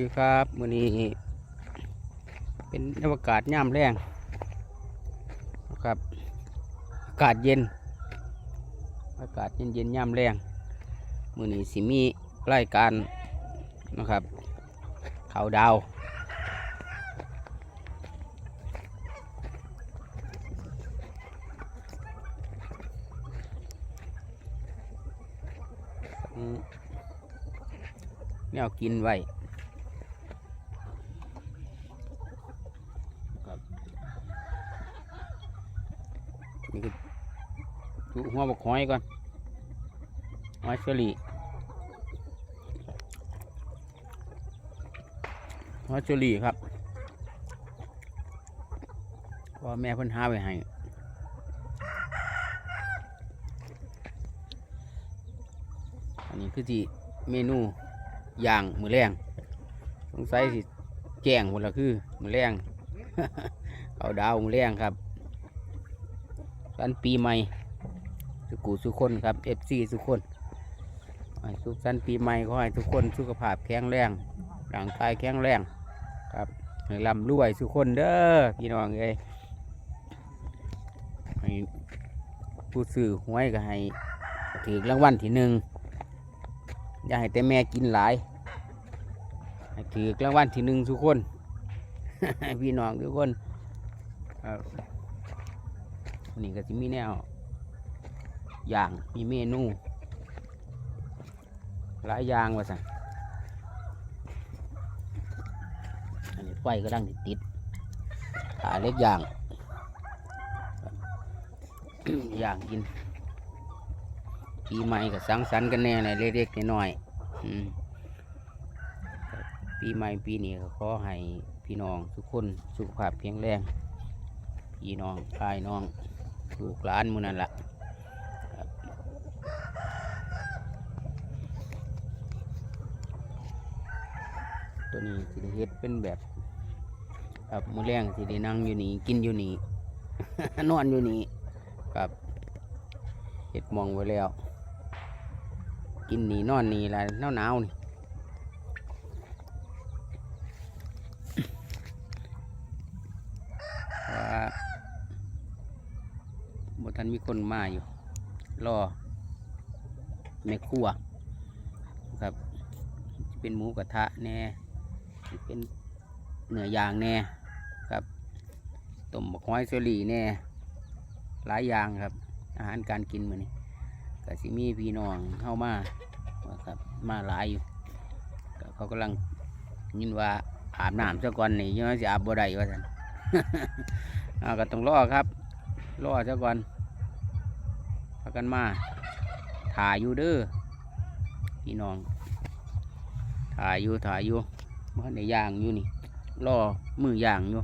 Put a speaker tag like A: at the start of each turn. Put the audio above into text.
A: ดีครับมื้อนี้ เป็นอากาศย่ำแรงนะครับอากาศเย็น อากาศเย็นเย็นย่ำแรงมือนี้สิมีรายการนะครับเขาดาวอืมแนวกินไว้ครับ นี่ก็ดูหัวบกหอยก่อนหอยเชอรี่หอยเชอรี่ครับว่าแม่เพิ่นหาไว้ให้อันนี้คือที่เมนูย่างมือแรงสงสัยสิแจ้งหมดละคือมือแรงเอาดาวมือแรงครับ สันปีใหม่ สุกูสุคนครับเอฟซีสุคนสุขสันต์ปีใหม่ขอให้ทุกคนสุขภาพแข็งแรงร่างกายแข็งแรงครับให้ร่ำรวยสุคนเด้อพี่น้องเอ้ยให้ผู้ซื้อหวยก็ให้ถือรางวัลที่หนึ่งอย่าให้แต่แม่กินหลายให้ถือกลางวันที่หนึ่งทุกคน พี่น้องทุกคนครับ วันนี้ก็จะมีแนว อย่างมีเมนู หลายอย่างว่าสั่นอันนี้ไฟก็ดังติดติดขาเล็กอย่างอย่างกินปีใหม่ก็สังสรรค์กันแน่เลยเล็กๆน้อยๆอืมปีใหม่ปีนี้ก็ขอให้พี่น้องทุกคนสุขภาพแข็งแรงพี่น้องพายน้อง ลูกหลานมูนั่นละตัวนี้สิได้เฮ็ดเป็นแบบครับมือแรงสิได้นั่งอยู่นี่กินอยู่นี่ นอนอยู่นี่ครับเฮ็ดมองไว้แล้ว กินหนีนอนหนีอะไรหนาวหนาวนี่ ว่า บ่ทันมีคนมาอยู่ รอแม่ครัวครับ เป็นหมูกระทะแน่เป็นเนื้อย่างแน่ครับต้มบักฮอยเซอรี่แน่หลายอย่างครับ อาหารการกินมือนี้ก็สิมีพี่น้องเข้ามาครับมาหลายอยู่เขากำลังยินว่าอาบน้ำซะก่อนนี่ยังสิอาบบ่ได้ว่าซั่นก็ต้องรอครับ รอซะก่อนพากันมาถ่ายอยู่เด้อพี่น้องถ่ายอยู่ถ่ายอยู่มันในย่างอยู่นี่รอมือย่างอยู่